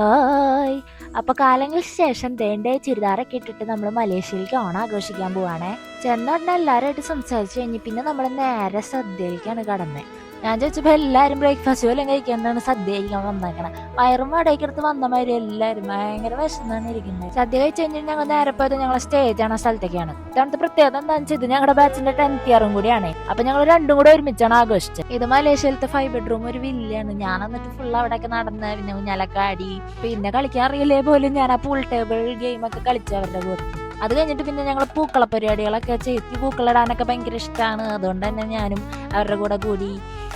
Hi. അപ്പൊ കാലങ്ങൾക്ക് ശേഷം തേണ്ടേ ചുരിദാറൊക്കെ ഇട്ടിട്ട് നമ്മൾ മലേഷ്യയിലേക്ക് ഓണം ആഘോഷിക്കാൻ പോവാണേ. ചെന്നോടനെ എല്ലാവരുമായിട്ട് സംസാരിച്ചു കഴിഞ്ഞ് പിന്നെ നമ്മൾ നേരെ സദ്യയിലേക്കാണ് കടന്നത് ഞാൻ ചോദിച്ചപ്പോ എല്ലാരും ബ്രേക്ക്ഫാസ്റ്റ് പോലും കഴിക്കാൻ തന്നെ സദ്യ കഴിക്കാൻ വന്നേക്കണേ. വയറും വാടകയ്ക്ക് എടുത്ത് വന്ന മാതിരി എല്ലാരും ഭയങ്കര വിശന്നാണ് ഇരിക്കുന്നത് സദ്യ കഴിച്ച് കഴിഞ്ഞാൽ ഞങ്ങൾ നേരെ പോയത് ഞങ്ങളെ സ്റ്റേജ് ആണ് സ്ഥലത്തേക്കാണ്. ഇത്തവണത്തെ പ്രത്യേകത എന്താണെന്ന് വെച്ചാൽ ഇത് ഞങ്ങളുടെ ബാച്ചിന്റെ ടെൻത്ത് ഇയറും കൂടിയാണ്. അപ്പൊ ഞങ്ങൾ രണ്ടും കൂടെ ഒരുമിച്ചാണ് ആഘോഷിച്ചത്. ഇത് മലേഷ്യയിലത്തെ ഫൈവ് ബെഡ്റൂം ഒരു വില്ലയാണ് ഞാൻ എന്നിട്ട് ഫുൾ അവിടെയൊക്കെ നടന്ന് പിന്നെ ഞലക്കാടി പിന്നെ കളിക്കാൻ അറിയില്ലേ പോലും ഞാൻ ആ പൂൾ ടേബിൾ ഗെയിം ഒക്കെ കളിച്ചു അവരുടെ കൂടെ. അത് കഴിഞ്ഞിട്ട് പിന്നെ ഞങ്ങൾ പൂക്കള പരിപാടികളൊക്കെ ചേച്ചി പൂക്കളിടാനൊക്കെ ഭയങ്കര ഇഷ്ടമാണ് അതുകൊണ്ട് തന്നെ ഞാനും അവരുടെ കൂടെ കൂടി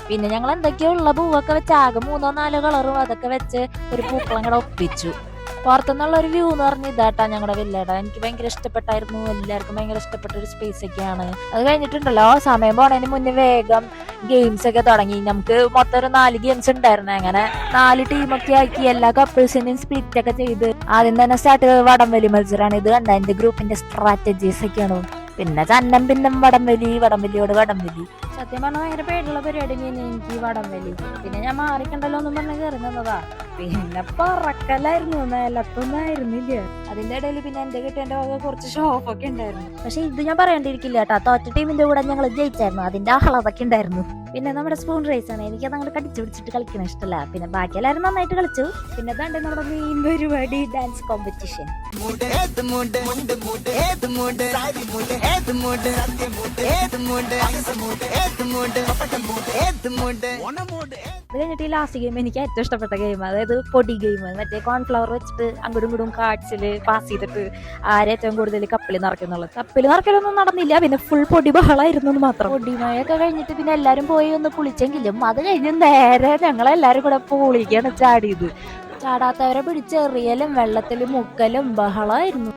പിന്നെ ഞങ്ങൾ എന്തൊക്കെയോ ഉള്ള പൂവൊക്കെ വെച്ച് ആകെ മൂന്നോ നാലോ കളറും അതൊക്കെ വെച്ച് ഒരു പൂക്കളം കൂടെ ഒപ്പിച്ചു. പുറത്തുനിന്നുള്ള ഒരു വ്യൂ എന്ന് പറഞ്ഞ ഇതാട്ടാ ഞങ്ങളുടെ വില്ലേടാ എനിക്ക് ഭയങ്കര ഇഷ്ടപ്പെട്ടായിരുന്നു. എല്ലാവർക്കും ഭയങ്കര ഇഷ്ടപ്പെട്ട ഒരു സ്പേസ് ഒക്കെയാണ്. അത് കഴിഞ്ഞിട്ടുണ്ടല്ലോ സമയം പോണതിന് മുന്നേ വേഗം ഗെയിംസ് ഒക്കെ തുടങ്ങി. നമുക്ക് മൊത്തം ഒരു നാല് ഗെയിംസ് ഉണ്ടായിരുന്നു. അങ്ങനെ നാല് ടീമൊക്കെ ആക്കി എല്ലാ കപ്പിൾസിനെയും സ്പ്ലിറ്റ് ഒക്കെ ചെയ്ത് ആദ്യം തന്നെ സ്റ്റാർട്ട് ചെയ്തത് വടംവലി മത്സരമാണ് ഇത് കണ്ട? എന്റെ ഗ്രൂപ്പിന്റെ സ്ട്രാറ്റജീസ് ഒക്കെയാണ്. പിന്നെ ചന്നം വടം വടംവലി വടംവലിയോട് വടംവലി. സത്യം പറഞ്ഞാൽ ഭയങ്കര പേടിയുള്ള പരിപാടി എനിക്ക് വടം വലി. പിന്നെ ഞാൻ മാറിക്കണ്ടല്ലോ എന്നും പറഞ്ഞ് കയറി നിന്നതാ. പിന്നെ പറക്കലായിരുന്നു നിലത്തൊന്നും ആയിരുന്നില്ല അതിന്റെ ഇടയിൽ പിന്നെ എന്റെ കിട്ടേണ്ട വക കുറച്ച് ഷോപ്പ് ഒക്കെ ഉണ്ടായിരുന്നു. പക്ഷെ ഇത് ഞാൻ പറയേണ്ടിയിരിക്കില്ല കേട്ടോ. തോറ്റ ടീമിന്റെ കൂടെ ഞങ്ങൾ ജയിച്ചായിരുന്നു. അതിന്റെ ആഹ്ലാദൊക്കെ ഉണ്ടായിരുന്നു. പിന്നെ നമ്മുടെ സ്പൂൺ റേസ് ആണ്. എനിക്ക് അതങ്ങോട്ട് കടിച്ചു പിടിച്ചിട്ട് കളിക്കണ ഇഷ്ടമല്ല പിന്നെ ബാക്കി എല്ലാവരും നന്നായിട്ട് കളിച്ചു. പിന്നെ അതാണ്ട് നമ്മുടെ മെയിൻ പരിപാടി ഡാൻസ് കോമ്പറ്റീഷൻ അത് കഴിഞ്ഞിട്ട് ഈ ലാസ്റ്റ് ഗെയിം എനിക്ക് ഏറ്റവും ഇഷ്ടപ്പെട്ട ഗെയിം അതായത് പൊടി ഗെയിം മറ്റേ കോൺഫ്ലവർ വെച്ചിട്ട് അങ്ങോട്ടും ഇങ്ങോട്ടും കാച്ചിൽ പാസ് ചെയ്തിട്ട് ആരേറ്റവും കൂടുതൽ കപ്പിൽ നിറയ്ക്കുന്നുള്ളത്. കപ്പിൽ നിറക്കലൊന്നും നടന്നില്ല. പിന്നെ ഫുൾ പൊടി ബഹളായിരുന്നു മാത്രം. പൊടി മഴയൊക്കെ കഴിഞ്ഞിട്ട് പിന്നെ എല്ലാരും പോയി ഒന്ന് കുളിച്ചെങ്കിലും അത് കഴിഞ്ഞ് നേരെ ഞങ്ങളെല്ലാരും കൂടെ പൂളിക്കാണ് ചാടിയത്. ചാടാത്തവരെ പിടിച്ചെറിയലും വെള്ളത്തിലും മുക്കലും ബഹളമായിരുന്നു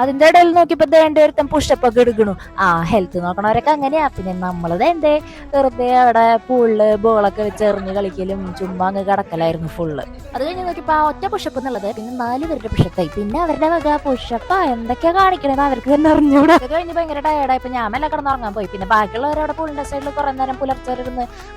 അതിന്റെ ഇടയിൽ നോക്കിയപ്പോ ദേണ്ട ഒരുത്തൻ പുഷപ്പ് ഒക്കെ എടുക്കണു. ആ ഹെൽത്ത് നോക്കണവരൊക്കെ അങ്ങനെയാ. പിന്നെ നമ്മളത് ദേണ്ടേ വെറുതെ അവിടെ പൂളിൽ ബോളൊക്കെ വെച്ച് എറിഞ്ഞ് കളിക്കലും ചുമ്മാ അങ്ങ് കിടക്കലായിരുന്നു ഫുള്ള് അത് കഴിഞ്ഞ് നോക്കിയപ്പോ ആ ഒറ്റ പുഷപ്പ് എന്നുള്ളത് പിന്നെ നാല് പേരുടെ പുഷപ്പായി പിന്നെ അവരുടെ വക പുഷപ്പാ എന്തൊക്കെയാ കാണിക്കണത് അവർക്ക് തന്നെ അറിഞ്ഞൂടാ. അത് കഴിഞ്ഞ് ഭയങ്കര ടയർഡായപ്പോ ഞാൻ മെല്ലെ കിടന്നുറങ്ങാൻ പോയി. പിന്നെ ബാക്കിയുള്ളവരവിടെ പൂളിന്റെ സൈഡിൽ കുറെ നേരം പുലർച്ചെ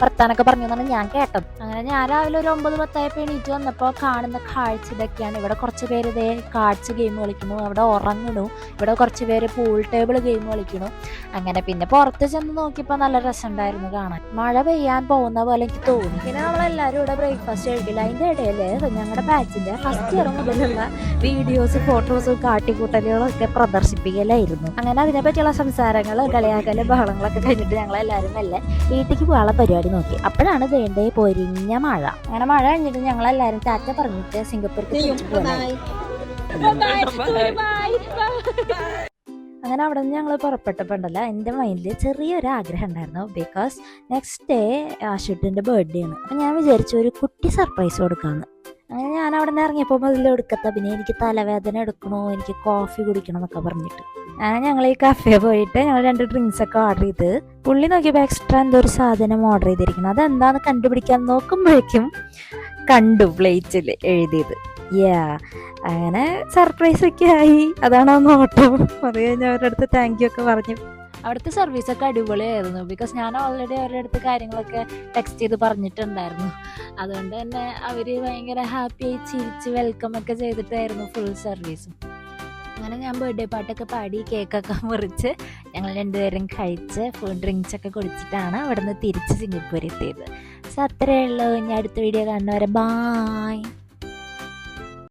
വർത്താനൊക്കെ പറഞ്ഞു എന്നാണ് ഞാൻ കേട്ടത്. അങ്ങനെ ഞാൻ രാവിലെ ഒരു ഒമ്പത് പത്തായപ്പോ എണീറ്റ് വന്നപ്പോ കാണുന്ന കാഴ്ച ഇതൊക്കെയാണ്. ഇവിടെ കുറച്ച് പേര് ഇതേ കാഴ്ച ഗെയിം കളിക്കുന്നു. അവിടെ ഉറങ്ങണു ഇവിടെ കുറച്ച് പേര് പൂൾ ടേബിൾ ഗെയിം കളിക്കുന്നു. അങ്ങനെ പിന്നെ പുറത്ത് ചെന്ന് നോക്കിയപ്പോൾ നല്ല രസമുണ്ടായിരുന്നു കാണാൻ. മഴ പെയ്യാൻ പോകുന്ന പോലെ എനിക്ക് തോന്നി. പിന്നെ നമ്മളെല്ലാവരും ഇവിടെ ബ്രേക്ക്ഫാസ്റ്റ് കഴിക്കില്ല. അതിന്റെ ഇടയിൽ ഞങ്ങളുടെ ബാച്ചിന്റെ ഫസ്റ്റ് ഇയർ മുതലുള്ള വീഡിയോസ് ഫോട്ടോസും കാട്ടിക്കൂട്ടലുകളൊക്കെ പ്രദർശിപ്പിക്കലായിരുന്നു. അങ്ങനെ അതിനെപ്പറ്റിയുള്ള സംസാരങ്ങൾ കളിയാക്കലും ബഹളങ്ങളൊക്കെ കഴിഞ്ഞിട്ട് ഞങ്ങളെല്ലാവരും നല്ല വീട്ടിലേക്ക് പോകാനുള്ള പരിപാടി നോക്കി. അപ്പോഴാണ് വേണ്ടേ പൊരിഞ്ഞ മഴ. അങ്ങനെ മഴ കഴിഞ്ഞിട്ട് ഞങ്ങളെല്ലാവരും ടാറ്റ പറഞ്ഞിട്ട് സിംഗപ്പൂർക്ക് പോകാനായി. അങ്ങനെ അവിടെ നിന്ന് ഞങ്ങൾ പുറപ്പെട്ടപ്പോണ്ടല്ല എന്റെ മൈൻഡിൽ ചെറിയൊരു ആഗ്രഹം ഉണ്ടായിരുന്നു. ബിക്കോസ് നെക്സ്റ്റ് ഡേ ആഷുട്ടിന്റെ ബർത്ത്ഡേ ആണ്. അപ്പം ഞാൻ വിചാരിച്ചു ഒരു കുട്ടി സർപ്രൈസ് കൊടുക്കാമെന്ന് അങ്ങനെ ഞാൻ അവിടെ നിന്ന് ഇറങ്ങിയപ്പോൾ മുതൽ എടുക്കത്ത പിന്നെ എനിക്ക് തലവേദന എടുക്കണോ? എനിക്ക് കോഫി കുടിക്കണം എന്നൊക്കെ പറഞ്ഞിട്ട്. അങ്ങനെ ഞങ്ങൾ ഈ കഫേ പോയിട്ട് ഞങ്ങൾ രണ്ട് ഡ്രിങ്ക്സ് ഒക്കെ ഓർഡർ ചെയ്ത് പുള്ളി നോക്കിയപ്പോൾ എക്സ്ട്രാ എന്തോ ഒരു സാധനം ഓർഡർ ചെയ്തിരിക്കണം അതെന്താണെന്ന് കണ്ടുപിടിക്കാൻ നോക്കുമ്പോഴേക്കും കണ്ടു പ്ലേറ്റിൽ എഴുതിയത്. യാ അങ്ങനെ സർപ്രൈസ് ഒക്കെ ആയി. അതാണ് നോട്ടം. അത് കഴിഞ്ഞ് അവരുടെ അടുത്ത് താങ്ക് യു ഒക്കെ പറഞ്ഞു. അവിടുത്തെ സർവീസ് ഒക്കെ അടിപൊളിയായിരുന്നു. ബിക്കോസ് ഞാൻ ഓൾറെഡി അവരുടെ അടുത്ത് കാര്യങ്ങളൊക്കെ ടെക്സ്റ്റ് ചെയ്ത് പറഞ്ഞിട്ടുണ്ടായിരുന്നു. അതുകൊണ്ട് തന്നെ അവർ ഭയങ്കര ഹാപ്പി ആയി ചിരിച്ച് വെൽക്കം ഒക്കെ ചെയ്തിട്ടായിരുന്നു ഫുൾ സർവീസും അങ്ങനെ ഞാൻ ബർത്ത്ഡേ പാട്ടൊക്കെ പാടി കേക്കൊക്കെ മുറിച്ച് ഞങ്ങൾ രണ്ടുപേരും കഴിച്ച് ഫുൾ ഡ്രിങ്ക്സ് ഒക്കെ കുടിച്ചിട്ടാണ് അവിടെ നിന്ന് തിരിച്ച് സിംഗപ്പൂർ എത്തിയത്. സോ അത്രയേ ഉള്ളൂ. ഇനി അടുത്ത വീഡിയോ കാണുന്നവരെ ബായ്